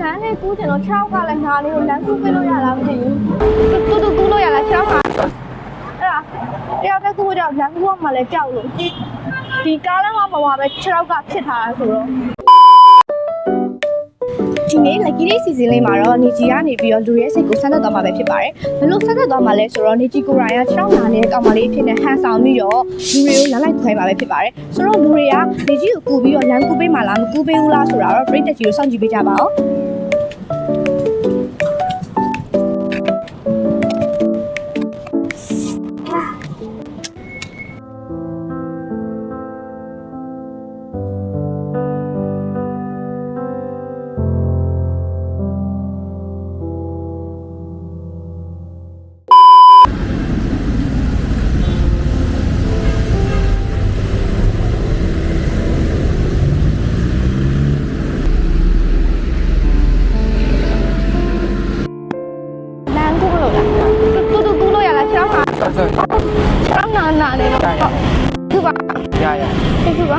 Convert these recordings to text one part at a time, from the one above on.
လမ်းလေးကူးချင်တော့6ကလည်းနားလေးကိုလမ်းကူးပေးလို့ရလားမသိဘူးတူတူကူးလို့ရလား6ကအဲ့ဒါတယောက်တည်းကူးကြလမ်းကူးမှလည်းကြောက်လို့ဒီကားလမ်းမှာပေါ်မှာပဲ6ကဖြစ်ထားတာဆိုတော့ ဒီနေ့ lucky day season လေးမှာတော့နေကြီးကနေပြီးတော့လူရဲစိတ်ကိုဆန်းသက်သွားမှာပဲဖြစ်ပါတယ်။ဘယ်လိုဆန်းသက်သွားမှာလဲဆိုတော့နေကြီးကိုရိုင်းက6နာနေတဲ့ကောင်မလေးအဖြစ်နဲ့ဟန်ဆောင်ပြီးတော့လူတွေကိုလမ်းလိုက်ခွဲမှာပဲဖြစ်ပါတယ်။ဆိုတော့လူတွေကနေကြီးကိုကူပြီးတော့လမ်းကူးပေးမှာလားမကူးပေးဘူးလားဆိုတာတော့ပြည်သက်ကြီးကိုစောင့်ကြည့်ပေးကြပါဦး။ မှာ6နာနာနေတော့သူပါရရသူပါ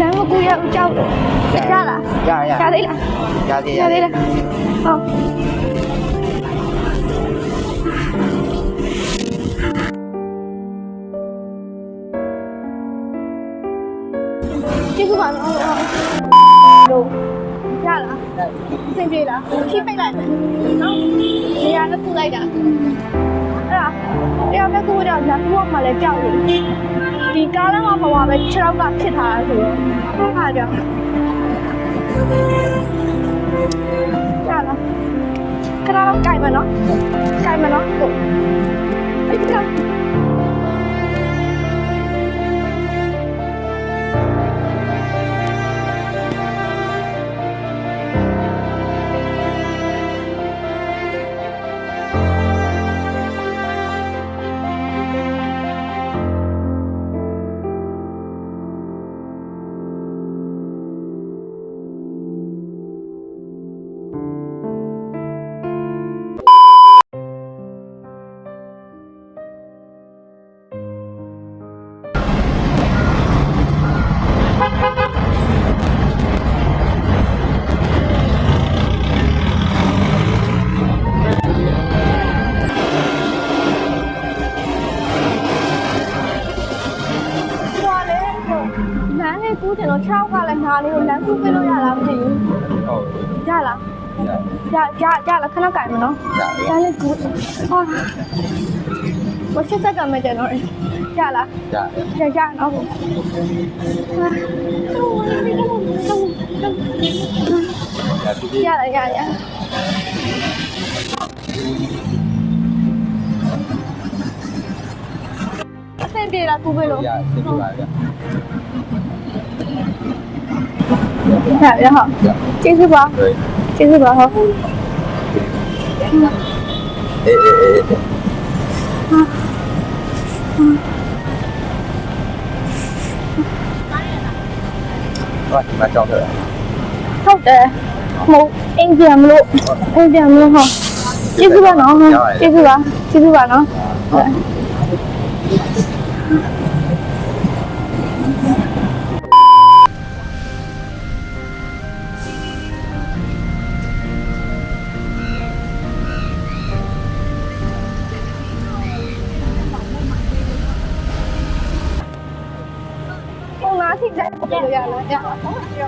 လမ်းမကူးရဦးကြောက်တယ်ရလားရရရသေးလားရသေးရသေးလားဟုတ် အဆင်ပြေလားဖြည့်ပိတ်လိုက်မယ်နော်နေရာနဲ့ပူလိုက်တာအဲ့ဒါတယောက်နဲ့ကူတော့လမ်းကူကမှလည်းကြောက်လို့ဒီကားလမ်းမှာပေါ်မှာပဲ6ကဖြစ်ထားတာဆိုတော့ဟာကြောင့်ရလားခဏတော့ကြိုက်မယ်နော်ကြိုက်မယ်နော်ဟုတ်အဲ့ဒါ လေလမ်းလေးကူးချင်တော့6ကလည်းနားလေးကိုလမ်းကူးပေးလို့ရလားမသိဘူးဟုတ်ရလားရရရလားခဏကြိုင်မနော်လမ်းလေးကူးဟာမရှစ်စက္ကန့်မကျန်တော့ရလားရရရရနော်ဟာရရရရအဆင်ပြေလားကူးပေးလို့ရ gate lah, two way loh. Yeah, same two way. Dạ, dạ hả? Dạ. Chị sư bà? Đấy. Chị sư bà hả? Ê, ê, ê, ê. Rồi, mà cho thử Không, để một em dèm luôn vâng. Em dèm luôn hả? Chị sư bà nó không? Chị sư bà? Chị sư bà nó? Dạ. dạ. လားထိတယ်ပြရလားရဟုတ်က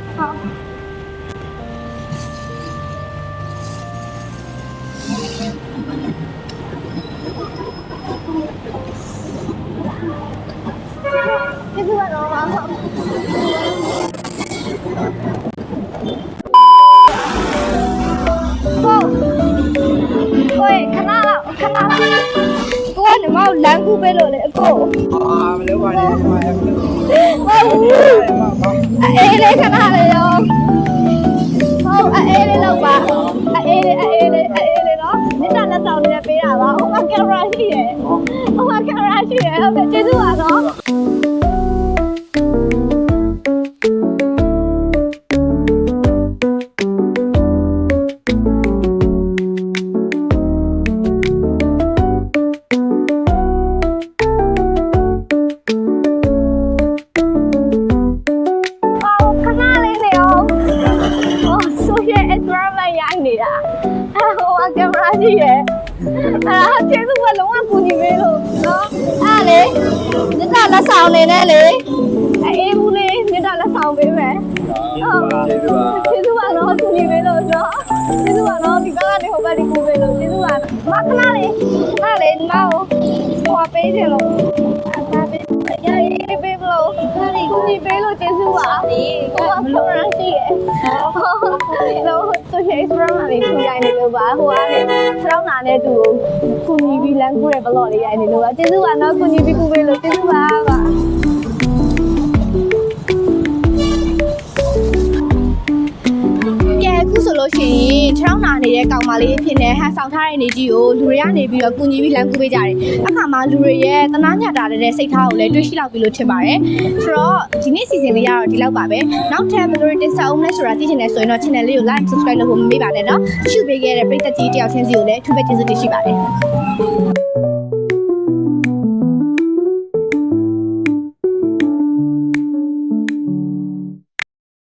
ျေးဇူးပါတော့ပါဟုတ်ကိုယ်ခဏလောက်ခဏလောက်ကိုက ညီမကိုလမ်းကူးပေးလို့လေအကိုအာမလုပ်ပါနဲ့ညီမလည်းမလုပ်ပါဘူးအေးလေးခဏလေးရောဟုတ်အေးလေးလောက်ပါအေးလေးအေးလေးအေးလေးနော်မိသားလက်ဆောင်တွေပေးတာပါဟိုမှာကင်မရာရှိရယ်ဟိုမှာကင်မရာရှိရယ်ဟုတ်ကဲ့ကျေးဇူးပါနော် ရှိရဲ့အဲ့ဒါကျေးဇူးကလုံးဝကူညီပေးလို့နော်အဲ့ဒါလေမြေတားလက်ဆောင်နေနဲ့လေအေးဘူးလေးမြေတားလက်ဆောင်ပေးမယ်ကျေးဇူးပါကျေးဇူးပါတော့ကူညီပေးလို့နော်ကျေးဇူးပါတော့ဒီဘက်ကနေဟိုဘက်ဒီကူပေးလို့ကျေးဇူးပါမခဏလေးခဏလေးဒီမကိုဟိုပေးချင်လို့ ပေးလို့ကျေးဇူးပါဒီဟိုကဖလိုရန်ရှိရဲ့တော့ဆိုရှယ်စပရမလေးထူရိုင်းနေလို့ပါဟိုကနေထောင်းနာနဲ့သူကိုကူညီပြီးလမ်းကူးတဲ့ဘလော့လေးရိုင်းနေလို့ပါကျေးဇူးပါနော်ကူညီပြီးကူပေးလို့ကျေးဇူး ဆောင်ထားတဲ့နေကြီးကိုလူတွေကနေပြီးတော့ကူညီပြီးလမ်းကူးပေးကြတယ်။အခါမှာလူတွေရဲ့တနာညတာတဲ့စိတ်ထားကိုလည်းတွေးရှိလောက်ပြီလို့ထင်ပါတယ်။ဆိုတော့ဒီနေ့စီစဉ်လေးကတော့ဒီလောက်ပါပဲ။နောက်ထပ်ဘယ်လိုတွေတင်ဆက်အောင်လဲဆိုတာသိချင်တယ်ဆိုရင်တော့ channel လေးကို like subscribe လုပ်ဖို့မမေ့ပါနဲ့နော်။ရှုပေးခဲ့တဲ့ပရိသတ်ကြီးတယောက်ချင်းစီကိုလည်းအထူးပဲကျေးဇူးတင်ရှိပါတယ်။